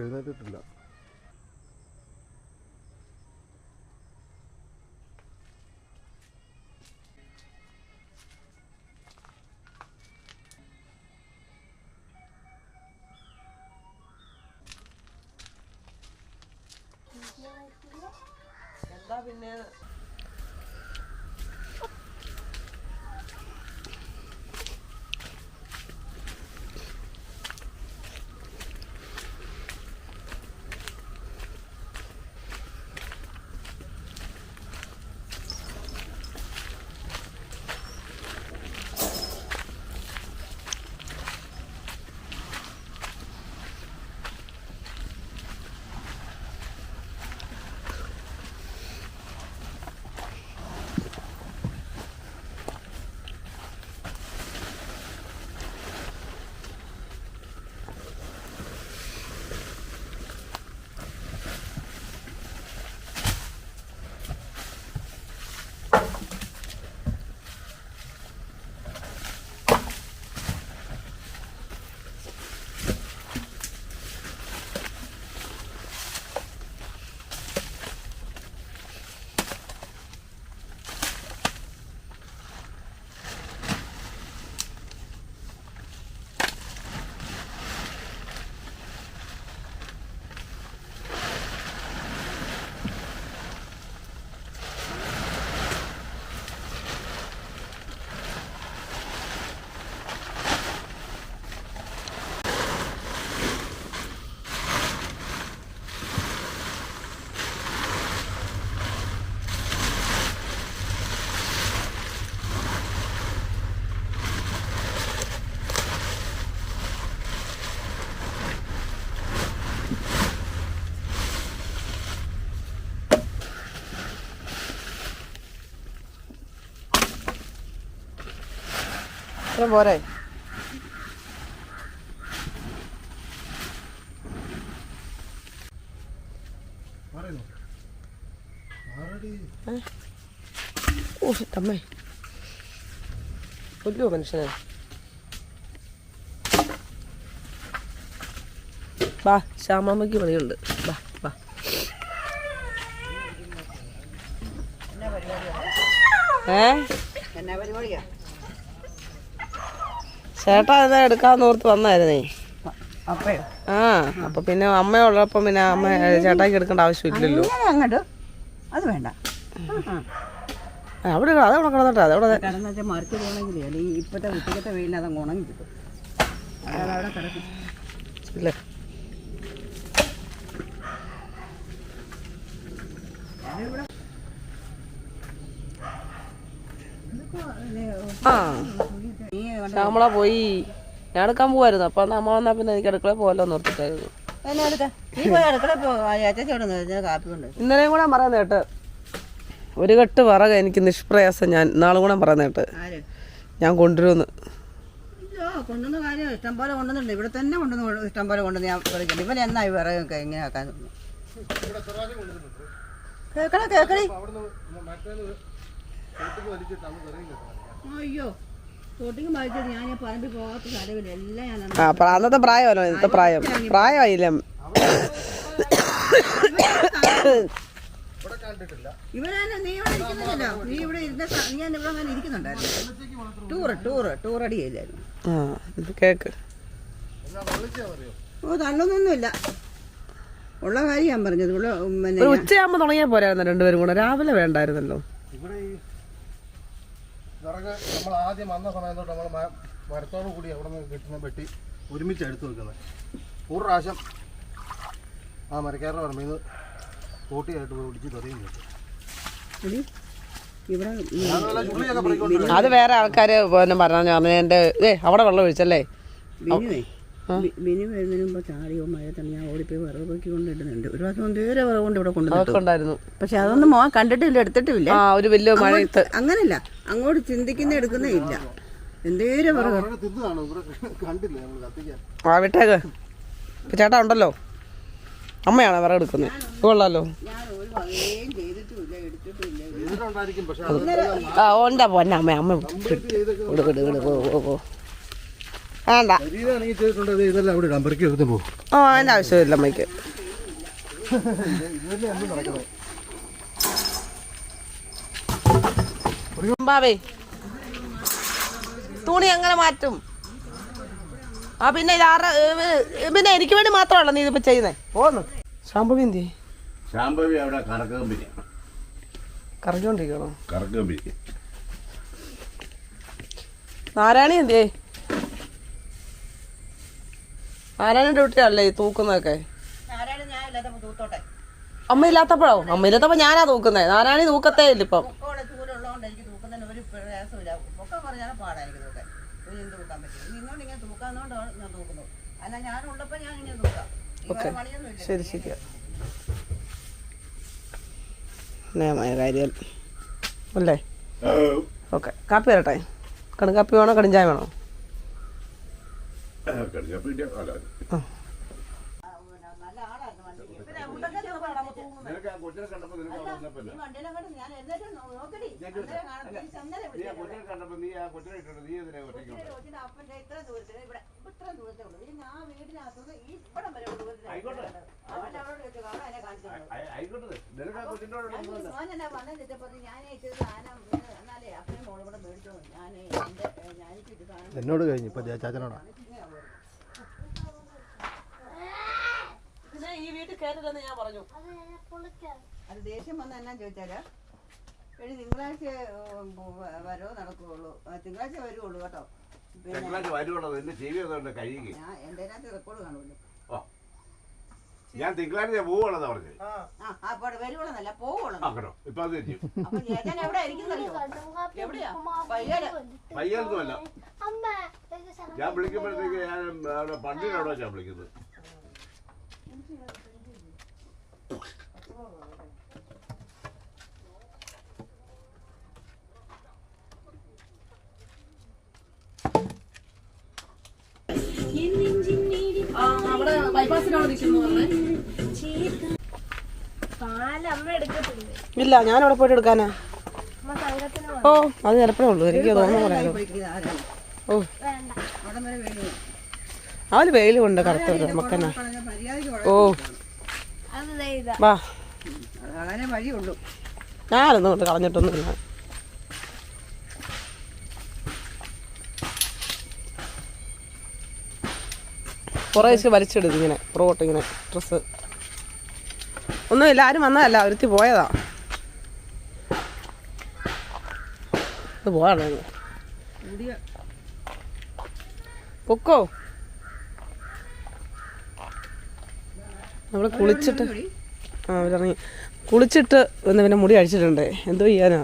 എഴുന്നേറ്റിട്ടില്ല. ഇത്രയും പോരെ? ഓ അമ്മേ കൊല്ലുവോ മനുഷ്യനെ? ബാ ശ്യാമമ്മയ്ക്ക് പണിയുണ്ട്. ബാ ബാ ഏ? എന്നാ പരിപാടിയാ? ചേട്ടാ എന്നാ എടുക്കാന്ന് ഓർത്ത് വന്നായിരുന്നേ. ആ അപ്പൊ പിന്നെ അമ്മ ഉള്ളപ്പം പിന്നെ അമ്മ ചേട്ടാക്ക് എടുക്കേണ്ട ആവശ്യമില്ലല്ലോ. അങ്ങോട്ട് അത് വേണ്ട. അവിടെ അത് അതവിടെ കിടന്നിട്ട് അതവിടെ മറിച്ച് പോകണമെങ്കിൽ അല്ലെങ്കിൽ ഇപ്പോഴത്തെ ഉച്ചക്കത്തെ വെയിലിന് അതങ്ങ് ഉണങ്ങി കിട്ടും അവിടെ കിടക്കും. ഇല്ലേ ആ നീ ശ്യാമള പോയി. ഞാൻ എടുക്കാൻ പോവായിരുന്നു. അപ്പൊ അമ്മ വന്നാ പിന്നെ എനിക്ക് അടുക്കള പോകല്ലോ നിർത്തിട്ടായിരുന്നു ഇന്നലെയും കൂടെ പറയുന്ന കേട്ട്. ഒരു കെട്ട് പറക എനിക്ക് നിഷ്പ്രയാസം ഞാൻ നാളും കൂടെ പറയുന്ന കേട്ട്. ഞാൻ കൊണ്ടുവരുന്നു കൊണ്ടുവന്ന കാര്യം കൊണ്ടുവന്നിട്ടുണ്ട്. ഇവിടെ തന്നെ കൊണ്ടുവന്ന് കൊണ്ടുവന്ന് ഞാൻ ഇവൻ വിറകൊക്കെ ആക്കാൻ കേക്കണ അയ്യോ. തൊട്ടിക്ക് ഞാൻ ഈ പറമ്പിൽ പോകാത്ത സ്ഥലമില്ല എല്ലാം ഞാൻ ആ പ്ര- അന്നത്തെ പ്രായമല്ലോ ഇന്നത്തെ പ്രായം? പ്രായമായില്ല? ഇവിടെ ഇവനെ നീ ഇവിടെ ഇരിക്കുന്നില്ലല്ലോ. നീ ഇവിടെ ഇരുന്ന സ- നീ ഞാൻ ഇവിടെ അങ്ങനെ ഇരിക്കുന്നുണ്ടായിരുന്നു. ടൂറ് ടൂറ് ടൂർ ആ ഇത് കേക്ക്. എന്നാ വിളിച്ചാ പറയോ ഓ തള്ളൊന്നൊന്നുമില്ല ഉള്ള കാര്യം ഞാൻ പറഞ്ഞത്. ഉള്ള ഉം, പിന്നെ ഒരു പോരായിരുന്നു രണ്ടുപേരും കൂടെ? രാവിലെ വേണ്ടായിരുന്നല്ലോ. ഇവിടെ ഈ വിറക് നമ്മൾ ആദ്യം വന്ന സമയം തൊട്ട് നമ്മൾ മരത്തോട് കൂടി അവിടെ നിന്ന് കിട്ടുന്ന വെട്ടി ഒരുമിച്ച് എടുത്തു വെക്കുന്നത്. ഒരു പ്രാവശ്യം ആ മരക്കാരുടെ പറമ്പിൽ നിന്ന് കൂട്ടിയായിട്ട് പോയി ഒടിച്ച് തെറിയും കിട്ടും. അത് വേറെ ആൾക്കാര് പിന്നെ പറഞ്ഞു പറഞ്ഞു എന്റെ ഏ അവിടെ വെള്ളം ഒഴിച്ചല്ലേ? ബിനു വരുന്നതിന് മുമ്പ് ചാടിയോ മഴ തന്നെ. ഞാൻ ഓടിപ്പോയി വിറക് പൊക്കി കൊണ്ടിടുന്നുണ്ട്. ഒരു പ്രാവശ്യം ഒന്നേരെ വിറവ് കൊണ്ട് ഇവിടെ കൊണ്ടുവന്നിട്ടു. പക്ഷെ അതൊന്നും മോൻ കണ്ടിട്ടില്ല എടുത്തിട്ടില്ല ആ ഒരു വലിയ മഴ അങ്ങനല്ല. അങ്ങോട്ട് ചിന്തിക്കുന്ന എടുക്കുന്നേ ഇല്ല. എന്തേരം ആ വിട്ടേക്ക്. ഇപ്പൊ ചേട്ടാ ഉണ്ടല്ലോ. അമ്മയാണ് വിറക് എടുക്കുന്നത് കൊള്ളാലോ. ആ ഉണ്ടാ പൊന്നെ അമ്മ അമ്മ കംപ്ലീറ്റ് ചെയ്തൊക്കെ വിട് വിട് വിട് പോ പോ പോ വേണ്ട. ഓ അതിന്റെ ആവശ്യമില്ല അമ്മയ്ക്ക്. ബാബേ തുണി അങ്ങനെ മാറ്റും. ആ പിന്നെ ഇത് ആറ് പിന്നെ എനിക്ക് വേണ്ടി മാത്രമല്ല നീ ഇതിപ്പോ ചെയ്യുന്നേ. പോന്ന്. ശാംഭവി എന്തി ശാംഭവി അവിടെ കറക്കോണ്ടിരിക്കണോ കമ്പനി കറങ്ങിക്കൊണ്ടിരിക്കണോ നാരായണി എന്തിയേ? നാരായണ ഡ്യൂട്ടി അല്ലേ ഈ തൂക്കുന്നതൊക്കെ? ഞാൻ ഇല്ലാത്തപ്പോൾ തൂത്തോട്ടെ. അമ്മ ഇല്ലാത്തപ്പോഴോ? അമ്മ ഇല്ലാത്തപ്പോ ഞാനാ തൂക്കുന്നേ. നാരായണി തൂക്കത്തേ ഇല്ല ഇപ്പം. തൂക്കുന്നത്. ഓക്കെ. ശരി ശരി. നയമായ കാര്യം. അല്ലേ? ഓക്കെ. കാപ്പി വരട്ടെ? കടുങ്കാപ്പി വേണോ കടുഞ്ചായ വേണോ? കൂടെ സാധനം വീണ് കൂടെ എന്നോട് കഴിഞ്ഞു ഇപ്പൊ ചാച്ചനോടാ ഈ വീട്ടിൽ കയറില്ലെന്ന് ഞാൻ പറഞ്ഞു. അത് ദേഷ്യം വന്ന എന്നാ ചോദിച്ചാൽ? എടി തിങ്കളാഴ്ച ഉം, വ- വരോ നടക്കുകയുള്ളൂ ആ, തിങ്കളാഴ്ച വരുവുള്ളൂ കേട്ടോ. തിങ്കളാഴ്ച വരുവുള്ളത് എന്റെ ചെവി അതുകൊണ്ട് കഴിയുക ഞാൻ എന്റെ അതിനകത്ത് റെക്കോർഡ് കാണുമല്ലോ. ഞാൻ തിങ്കളാഴ്ച പോവുകയാണെന്നാ ആക്കണോ ഇപ്പൊ അത് ചെയ്യും അപ്പൊ ചേട്ടൻ എവിടെ എവിടെയാ? ഞാൻ വിളിക്കുമ്പോഴത്തേക്ക് ഞാൻ അവിടെ ഞാൻ വിളിക്കുന്നത്? അവിടെ ഇല്ല ഞാൻ അവിടെ പോയിട്ട് എടുക്കാനാ. ഓ അത് ചിലപ്പോഴേ ഉള്ളൂ. എനിക്ക് തോന്നുന്നു പറയാനോ ഓ. അവന് വെയിൽ കൊണ്ട് മക്കനാ. നമുക്കെന്നാ ഓ. വാ അങ്ങനെ വഴിയുള്ളൂ ഞാനൊന്നും കൊണ്ട് കളഞ്ഞിട്ടൊന്നുമില്ല കുറേശ്ശെ വലിച്ചെടുക്കും ഇങ്ങനെ പുറകോട്ട് ഇങ്ങനെ ഡ്രസ്സ് ഒന്നും ആരും വന്നതല്ല ഒരുത്തി പോയതാ ഇത് പോവാണ് കൂടിയ പൊക്കോ നമ്മൾ കുളിച്ചിട്ട് അവരിറങ്ങി കുളിച്ചിട്ട് വന്ന് പിന്നെ മുടി അഴിച്ചിട്ടുണ്ട്. എന്തോ ചെയ്യാനാ?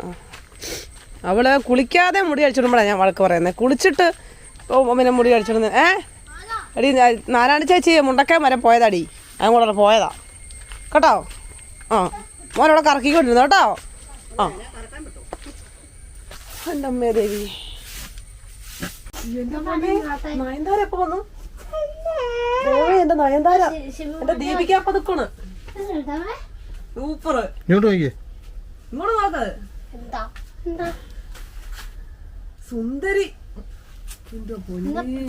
അവൾ കുളിക്കാതെ മുടി അഴിച്ചിടുമ്പോഴാണ് ഞാൻ വഴക്ക് പറയുന്നത് കുളിച്ചിട്ട് പിന്നെ മുടി അഴിച്ചിടുന്നത്. ഏ? അടി നാരായണ ചേച്ചി മുണ്ടക്കാൻ വരെ പോയതാടി. അതും കൂടെ പോയതാ. കേട്ടോ? ആ. മോനവിടെ കറക്കിക്കൊണ്ടിരുന്നു. കേട്ടോ? ആ. എന്റെ അമ്മേ ദേവി. നയൻതാര എപ്പോ വന്നു. എന്റെ നയൻതാര. എന്റെ ദീപിക പതുക്കാണ് സൂപ്പർ. ഇങ്ങോട്ട് നോക്കിയേ. ഇങ്ങോട്ട് നോക്ക്. എന്താ? എന്താ? സുന്ദരി.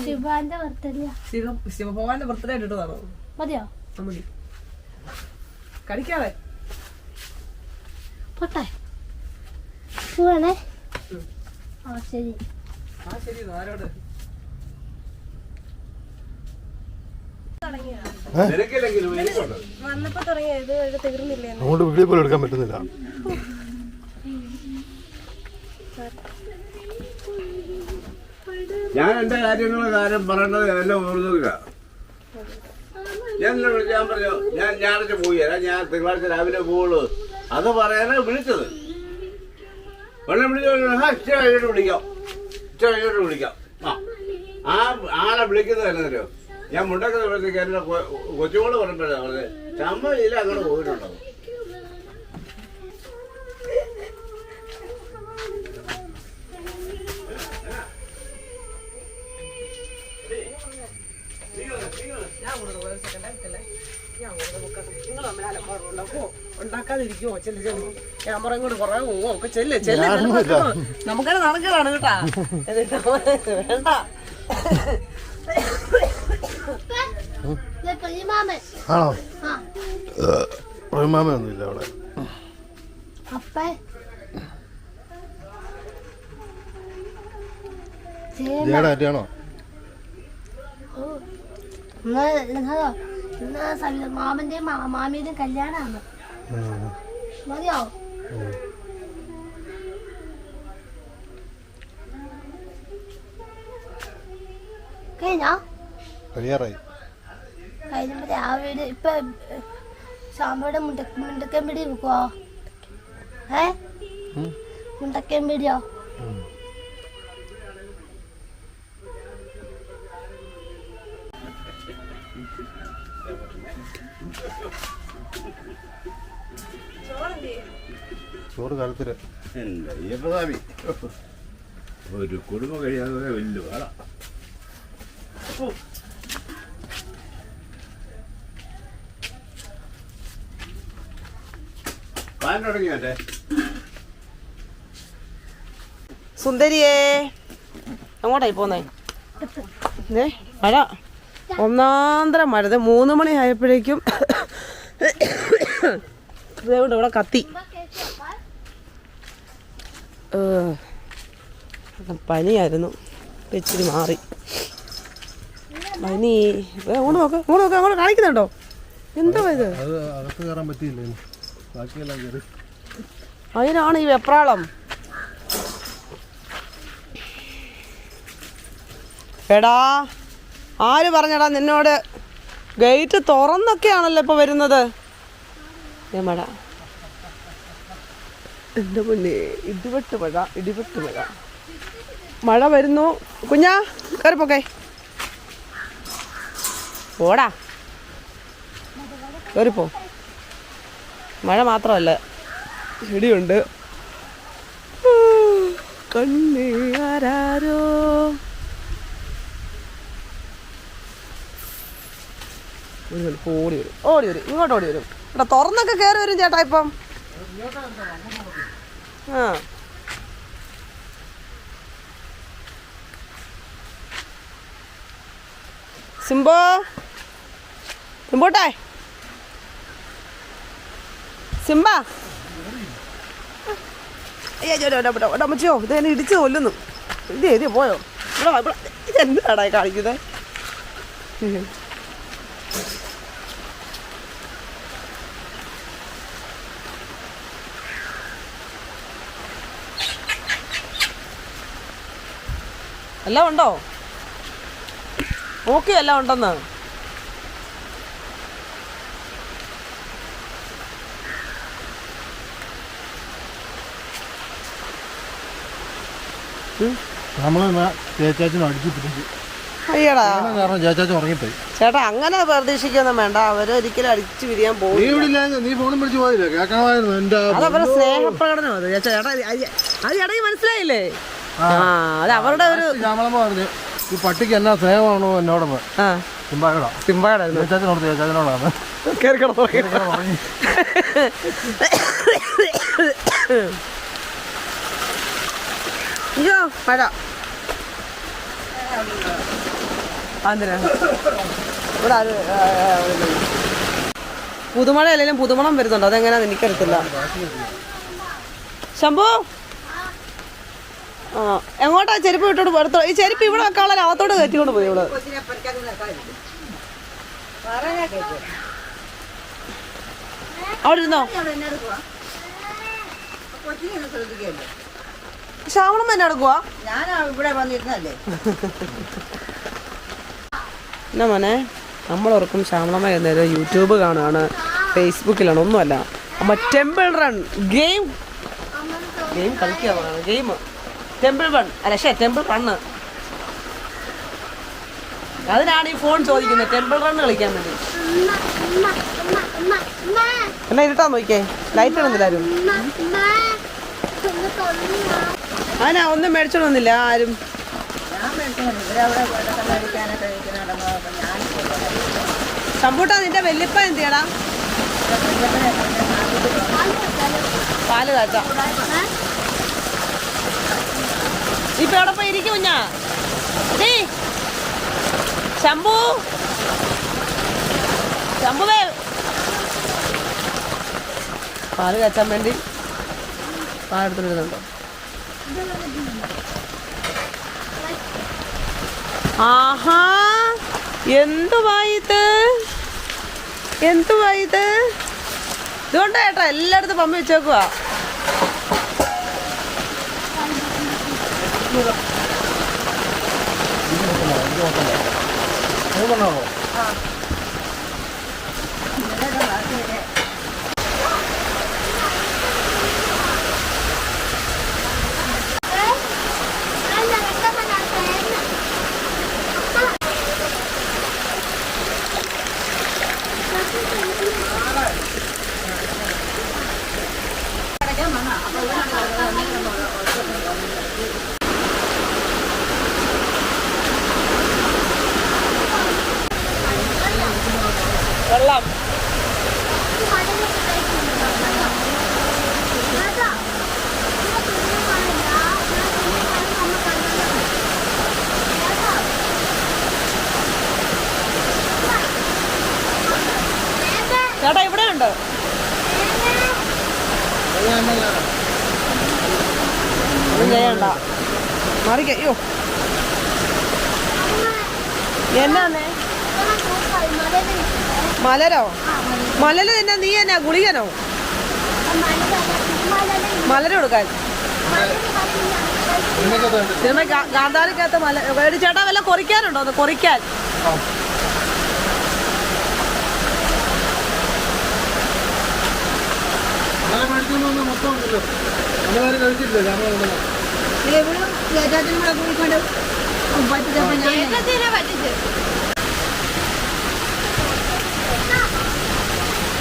ശിവാന്റെ ബർത്ത്ഡേ ശിവ ശിവഭഗവാന്റെ ബർത്ത്ഡേ ഇട്ടതാണോ? മതിയോ? മതി. കടിക്കാതെ. പോട്ടെ. പോവാണേ. ആ ശരി. ആ ശരി ആരോട്? അതുകൊണ്ട് വീഡിയോ പോലും എടുക്കാൻ പറ്റുന്നില്ല. ഞാൻ എന്റെ കാര്യങ്ങളെ കാര്യം പറയേണ്ടത് എല്ലാം ഓർത്തുക ഞാൻ ഞാൻ പറഞ്ഞു ഞാൻ ഞായറാഴ്ച പോയി തരാം ഞാൻ തിങ്കളാഴ്ച രാവിലെ പോകുള്ളൂ അത് പറയാനാണ് വിളിച്ചത്. വെള്ളം വിളിച്ചു ആ ഇച്ച കഴിഞ്ഞിട്ട് വിളിക്കാം. ഇച്ച കഴിഞ്ഞിട്ട് വിളിക്കാം. ആ ആ ആളെ വിളിക്കുന്നത് തന്നെ തരുമോ ഞാൻ മുണ്ടൊക്കെ ദിവസത്തേക്ക് എന്നെ കൊച്ചുകൂടെ പറഞ്ഞത് ചമ്മയില്ല അങ്ങോട്ട് പോയിട്ടുണ്ടാവും ഉണ്ടാക്കാതിരിക്കുമോ ചെല്ലു ചെല്ലു. ക്യാമറ ഇങ്ങോട്ട് കുറേ പോവോ ഒക്കെ ചെല്ല് ചെല്ല്. നമുക്കത് നടക്കലാണ് കേട്ടാ. എന്നിട്ട് വേണ്ട. ആണോ? ആ. പ്രമാമൊന്നും ഇല്ല അവിടെ. അപ്പേ. ജയുടെ അറ്റാണോ ഇന്ന് ഇന്നോ ഇന്ന് സവിത മാമന്റെയും മാ- കല്യാണമാണ് മതിയോ? കഴിഞ്ഞോ? കഴിയാറായി രാവിലെ ഇപ്പൊ സാമ്പയുടെ മുണ്ട മുണ്ടക്കൻ പിടി വെക്കുവോ ഏ? മുണ്ടക്കം മുണ്ടക്കൻ പിടിയോ? ചോറ് കാലത്തിൽ. ഒരു കുടുംബം കഴിയാതെ വലിയ വേള. പാൻ തുടങ്ങി മറ്റേ സുന്ദരിയേ അങ്ങോട്ടായി പോന്നേ? ഏ മഴ. ഒന്നാന്തരം മഴ. മൂന്ന് മണി ആയപ്പോഴേക്കും ഇതുകൊണ്ട് ഇവിടെ കത്തി. പനിയായിരുന്നു. ഇച്ചിരി മാറി. പനി. അങ്ങോട്ട് നോക്ക് അങ്ങോട്ട് നോക്ക് അങ്ങോട്ട് കാണിക്കുന്നുണ്ടോ? എന്താ ഇത്? അകത്ത് കയറാൻ പറ്റിയില്ല? അതിനാണ് ഈ വെപ്രാളം. എടാ ആര് പറഞ്ഞടാ നിന്നോട്? ഗേറ്റ് തുറന്നൊക്കെയാണല്ലോ ഇപ്പൊ വരുന്നത്. മഴ എന്റെ മുന്നേ ഇടിവെട്ട് മഴ ഇടിവെട്ട് മഴ. മഴ വരുന്നു. കുഞ്ഞാ കയറിപ്പോക്കെ ഓടാ കയറിപ്പോ മഴ മാത്രമല്ല. ഇടിയുണ്ട്. കണ്ണീരാരോ ഒരു മണിക്ക് ഓടി വരും ഓടി വരും ഇങ്ങോട്ട് ഓടി വരും. ഇവിടെ തുറന്നൊക്കെ കയറി വരും ചേട്ടാ ഇപ്പം. ആ. സിംബോ സിംബോട്ടെ. സിംബ. അയ്യോ ഇത് എന്നെ ഇടിച്ച് കൊല്ലുന്നു. ഇത് ഏത് പോയോ? ഇവിടെ വാ, ഇവിടെ. ഇത് എന്താടാ ഈ കാണിക്കുന്നത് എല്ലാം ഉണ്ടോ? നോക്കിയോ എല്ലാം ഉണ്ടെന്ന്? നമ്മളെന്നാ ചേച്ചാച്ചനും അടിച്ചു പിടിച്ചു. അയ്യടാ. അങ്ങനെ കാരണം ചേച്ചാച്ചൻ ഉറങ്ങിപ്പോയി. ചേട്ടാ അങ്ങനെ പ്രതീക്ഷിക്കൊന്നും വേണ്ട. അവരൊരിക്കലും അടിച്ചു പിരിയാൻ പോകും നീ ഇവിടെ ഇല്ല നീ ഫോണും പിടിച്ച് പോയില്ലേ കേൾക്കണമായിരുന്നു എന്റെ അത് അവരുടെ സ്നേഹപ്രകടനം അത്. ചേട്ടാ ചേട്ടാ അത് അത് ചേട്ടാ മനസ്സിലായില്ലേ? ആ. അത് അവരുടെ ഒരു പറഞ്ഞു ഈ പട്ടിക്ക് എന്നാ സ്നേഹമാണോ എന്നോടൊന്ന്? ചേച്ചാച്ചനോട് ചേച്ചാച്ചനോടാണ് അയ്യോ മഴ എന്തിനാ ഇവിടെ ഇല്ല. പുതുമഴ അല്ലെങ്കിലും പുതുമണം വരുന്നുണ്ട്. അതെങ്ങനെയാന്ന് എനിക്കറിയത്തില്ല. ശംഭു? ആ എങ്ങോട്ടാ ചെരുപ്പ് വിട്ടോട്ട് എടുത്തോ ഈ ചെരുപ്പ് ഇവിടെ വെക്കാനുള്ള അകത്തോട്ട് കയറ്റിക്കൊണ്ട് പോയി ഇവിടെ. അവിടെ ഇരുന്നോ? അവിടെ തന്നെ എടുക്കുക ഞാൻ ഇവിടെ വന്നിരുന്നല്ലേ എന്നാ മോനെ നമ്മളോർക്കും ശ്യാമളമ്മ എന്നേരം യൂട്യൂബ് കാണുകയാണ് ഫേസ്ബുക്കിലാണ് ഒന്നുമല്ല. അമ്മ ടെമ്പിൾ റൺ ഗെയിം. ഗെയിം കളിക്കുക ഗെയിം. ടെമ്പിൾ റൺ അല്ല ഷേ ടെമ്പിൾ റണ്ണ്. അതിനാണ് ഈ ഫോൺ ചോദിക്കുന്നത് ടെമ്പിൾ റണ്ണ് കളിക്കാൻ വേണ്ടി. എന്നാ ഇരുട്ടാ നോക്കിയേ ലൈറ്റ് ഇടുന്നില്ലാരും. അതിനാ ഒന്നും മേടിച്ചോണ്ട് വന്നില്ല ആരും. സമ്പൂട്ട നിന്റെ വല്യപ്പ എന്തിയടാ? പാൽ കാച്ചാ. ഇപ്പൊ എവിടെ പോയി ഇരിക്കും കുഞ്ഞാ? ശംഭു. ശംഭുവേ പാൽ കാച്ചാൻ വേണ്ടി പാലെടുത്തിടുന്നുണ്ടോ ആഹാ എന്തുവാ ഇത് എന്തുവാ ഇത് ഇതുകൊണ്ട് ചേട്ടാ എല്ലായിടത്തും പമ്പ് വെച്ചേക്കുക മൂന്നെണ്ണമാണോ വെള്ളം ചേട്ടാ ഇവിടെ ഉണ്ടോ. ഒന്നും ചെയ്യണ്ട മാറിക്ക എന്നാന്നേ? മലരോ? മലര് തന്നെ നീ എന്നാ ഗുളികനോ? മലര് കൊടുക്കാൻ. സിനിമ ഗാന്ധാരിക്കകത്ത് മല ചേട്ടാ വല്ല കൊറിക്കാനുണ്ടോ? കൊറിക്കാൻ. മേടിച്ചൊന്നും മൊത്തം ഉണ്ടല്ലോ. നമ്മളാരും ഞാൻ കാരണം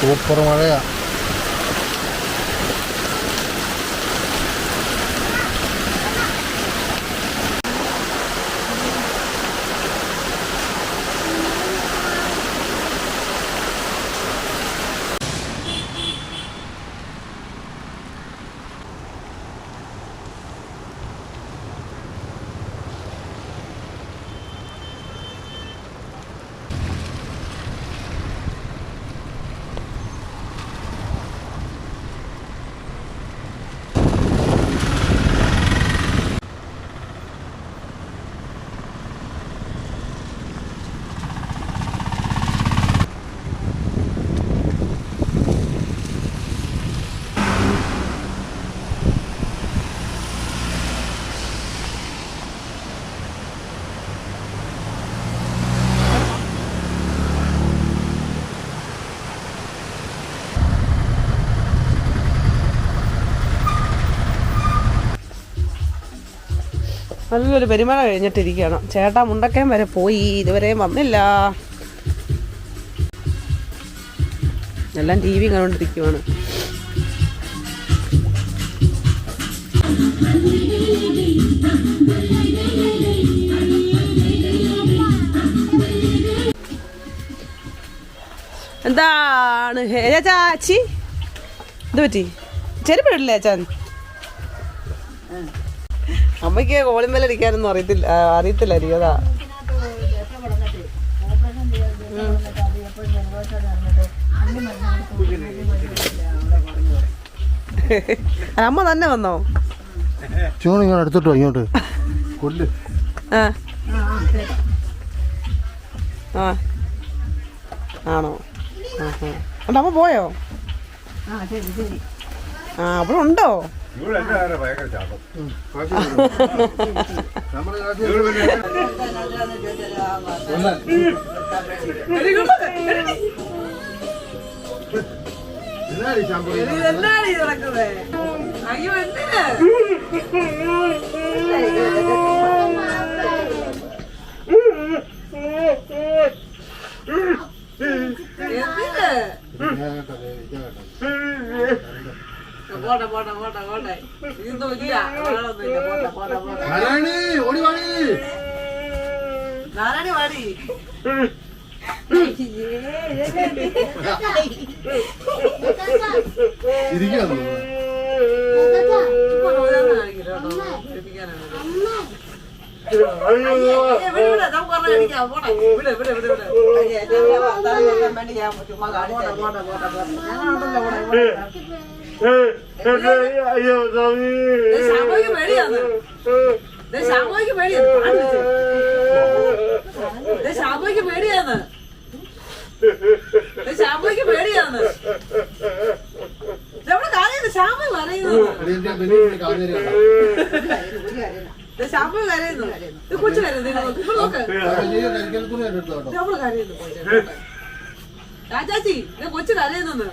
സൂപ്പർ മഴയാ. നല്ലൊരു പെരുമഴ കഴിഞ്ഞിട്ടിരിക്കണം ചേട്ടാ മുണ്ടക്കയം വരെ പോയി. ഇതുവരെയും വന്നില്ല. എല്ലാം ടി വി കണ്ടുകൊണ്ടിരിക്കുവാണ് എന്താണ്? ചാച്ചി ഇത് പറ്റി. ചെരുപ്പിടില്ലേ അച്ഛൻ? അമ്മയ്ക്ക് കോളിമേലടിക്കാനൊന്നും അറിയത്തില്ല ആ, അറിയത്തില്ലായിരിക്കും അതാ. അമ്മ തന്നെ വന്നോ? ചൂണ് ഇങ്ങനെ എടുത്തിട്ടോ ഇങ്ങോട്ട്. കൊല്ല്. ആ. ആ. ആണോ? അമ്മ പോയോ? ആ അവിടെ ഉണ്ടോ? എന്താണ് ഈ നടക്കുന്നത് അയ്യോ എന്തിനാ? എന്തിനാ പോട്ടെ പോട്ടെ പോട്ടെ പോട്ടെ ഇതൊന്നും ഇല്ല വേറൊന്നുമില്ല പോട്ടെ പോട്ടെ പോട്ടെ നാരായണി ഓടി വാടി നാരായണി വാടി കാണിക്കില്ല കേട്ടോ. പേടിപ്പിക്കാനാണ്. അയ്യേ. ദേ, ശാമോയ്ക്ക് പേടിയാന്ന്. ദേ, ശാമോയ്ക്ക് പേടിയാന്ന്. ശാമോയ്ക്ക് പേടിയാന്ന്. ദേ, ശാമോയ്ക്ക് പേടിയാന്ന്. അവിടെ കരയുന്നു, ശാമോയ് പറയുന്നു. ശാമോയ് കരയുന്നു. കൊച്ചു കരയുന്നു. നിങ്ങൾ നോക്ക്, നിങ്ങൾ നോക്ക്. ആ, നീ കരിക്കൽ തുണി എടുത്തു കേട്ടോ ദേ, അവൾ കരയുന്നു, കൊച്ചു. ഇത് കൊച്ചു കരയുന്നു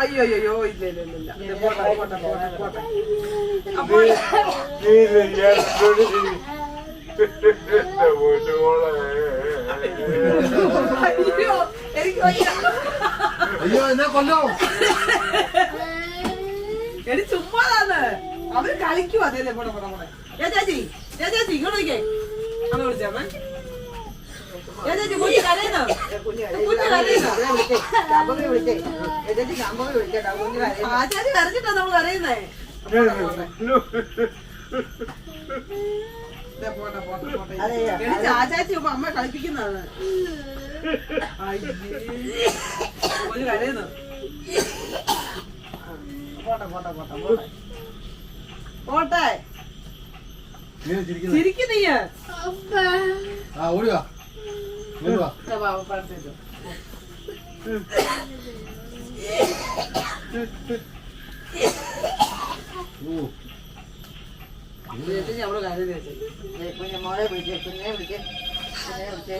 അയ്യോ അയ്യോ ഇല്ല ഇല്ല ഇല്ല, ഇല്ല പോട്ടെ പോട്ടെ പോട്ടെ പോട്ടെ. അപ്പോൾ അയ്യോ എനിക്ക്. അയ്യോ എന്നെ കൊല്ലോ. എടി ചുമ്മാതാണ്. അവർ കളിക്കുവാ. അതെ അതെ പോടെ പോടെ രാജാജി ചേച്ചി ചേച്ചി അങ്ങനെ നോക്കിയേ അമ്മ വിളിച്ചമ്മ ചേച്ചി കുഞ്ഞ് കരയുന്നു കുഞ്ഞ് കരയുന്നു ആ ചേച്ചി കരഞ്ഞിട്ടാ നമ്മൾ കരയുന്നേ. ഇപ്പൊ അമ്മ കളിപ്പിക്കുന്നതാണ്. കുഞ്ഞ് കരയുന്നു? പോട്ടെ. പോട്ടെ പോട്ടെ പോട്ടെ പോട്ടെ നീ ചിരിക്കുന്നു ചിരിക്കുന്നീയ ആ കുഞ്ഞുമോളെ വിളിച്ചേ കുഞ്ഞെ വിളിച്ചേ കുഞ്ഞെ വിളിച്ചേ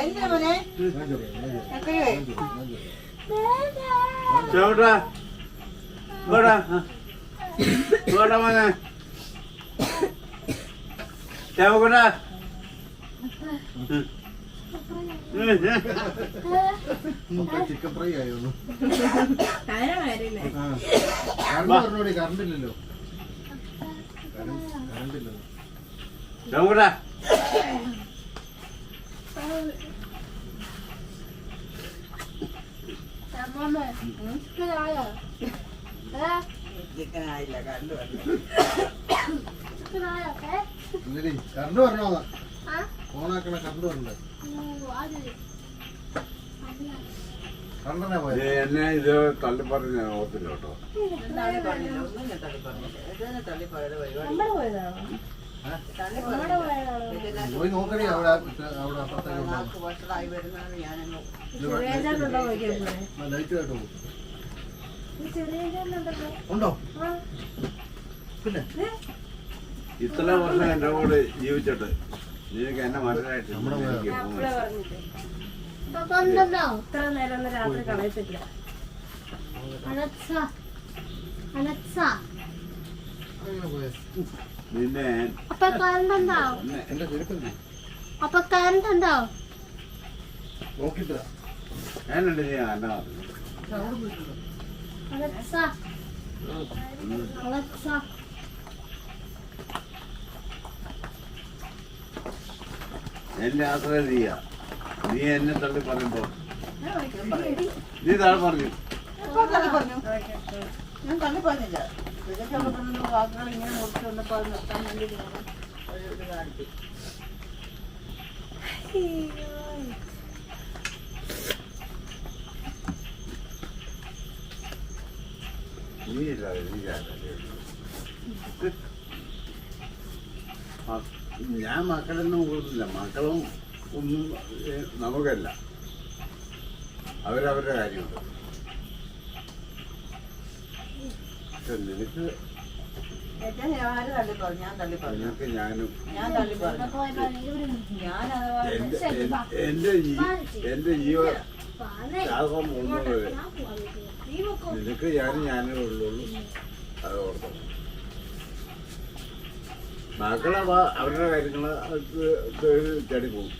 എന്നെ മോനെ ചേട്ടാ വേടാ വേടാ മോനെ. നമുക്ക് ചിക്കൻ ഫ്രൈ ആയിരുന്നു പറഞ്ഞോടി കറണ്ട് ഇല്ലല്ലോ കറണ്ട് ഇല്ലല്ലോ ചേവക്കട്ടാ ചിക്കനായില്ല കണ്ടു കറണ്ട് പറഞ്ഞോ ഓണാക്കണ കറണ്ട് വരണ്ടേ? കറണ്ടനെ പോയത് എന്നെ ഇത് തള്ളി പറഞ്ഞ ഓർത്തില്ല കേട്ടോ. പോയി നോക്കണേ അവിടെ അവിടെ അപ്പുറത്തേക്ക് ലൈറ്റ് കേട്ടോ. ഉണ്ടോ? പിന്നെ? ഇത്ര വർഷം എന്റെ കൂടെ ജീവിച്ചിട്ട് നിനക്ക് എന്നെ മനസ്സിലായിട്ട് ഇത്ര നേരം രാത്രി കളയത്തില്ല. നിന്നെ അപ്പൊ കറണ്ട് ഉണ്ടാവും എന്റെ അപ്പൊ കറണ്ട് ഞാനുണ്ട് നീ അന്ന അലക്സ. അലക്സ. എന്റെ ആശ്രയം നീയാ നീ എന്നെ തള്ളി പറയുമ്പോ. നീ താഴെ പറഞ്ഞു. ഞാൻ തള്ളി പറഞ്ഞില്ല. വാക്കുകൾ ഇങ്ങനെ മുറിച്ച് വന്നപ്പോൾ അത് നിർത്താൻ വേണ്ടി ഒരു ഇത് കാണിച്ചു. നീ ഇല്ല നീ ഞാൻ മക്കളൊന്നും കൊടുത്തില്ല മക്കളും ഒന്നും നമുക്കല്ല. അവരവരുടെ കാര്യമുണ്ട്. പക്ഷെ നിനക്ക് ഏറ്റവും ഞാൻ തള്ളി പറഞ്ഞു ഞാൻ നിനക്ക് ഞാനും ഞാൻ തള്ളി പറഞ്ഞു. ഞാൻ അഥവാ എന്റെ എന്റെ ജീവ ശ്വാസം ഒന്നുള്ളത് നിനക്ക് ഞാനും ഞാനേ ഉള്ളൂ. അത് ഓർത്തോ. മക്കളെ അവരുടെ കാര്യങ്ങൾ ചാടി പോകും.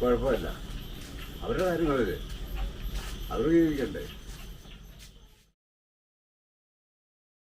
കുഴപ്പമില്ല. അവരുടെ കാര്യങ്ങളല്ലേ അവർ ജീവിക്കണ്ടേ?